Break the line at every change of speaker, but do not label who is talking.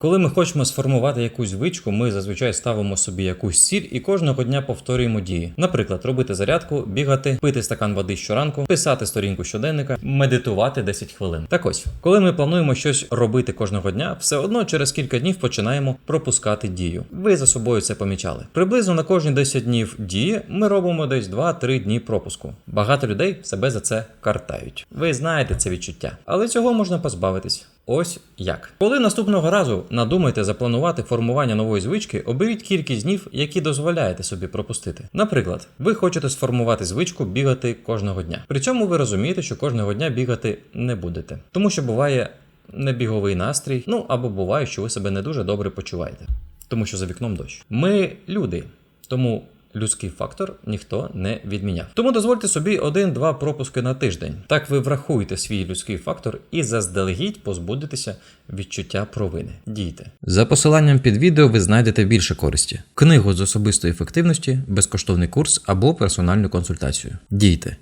Коли ми хочемо сформувати якусь звичку, ми зазвичай ставимо собі якусь ціль і кожного дня повторюємо дії. Наприклад, робити зарядку, бігати, пити стакан води щоранку, писати сторінку щоденника, медитувати 10 хвилин. Так ось, коли ми плануємо щось робити кожного дня, все одно через кілька днів починаємо пропускати дію. Ви за собою це помічали. Приблизно на кожні 10 днів дії ми робимо десь 2-3 дні пропуску. Багато людей себе за це картають. Ви знаєте це відчуття, але цього можна позбавитись. Ось як. Коли наступного разу надумаєте запланувати формування нової звички, оберіть кількість днів, які дозволяєте собі пропустити. Наприклад, ви хочете сформувати звичку бігати кожного дня. При цьому ви розумієте, що кожного дня бігати не будете, тому що буває небіговий настрій, ну або буває, що ви себе не дуже добре почуваєте, тому що за вікном дощ. Ми люди, тому. Людський фактор ніхто не відміняв. Тому дозвольте собі один-два пропуски на тиждень. Так ви врахуєте свій людський фактор і заздалегідь позбудетеся відчуття провини. Дійте. За посиланням під відео ви знайдете більше користі: книгу з особистої ефективності, безкоштовний курс або персональну консультацію. Дійте.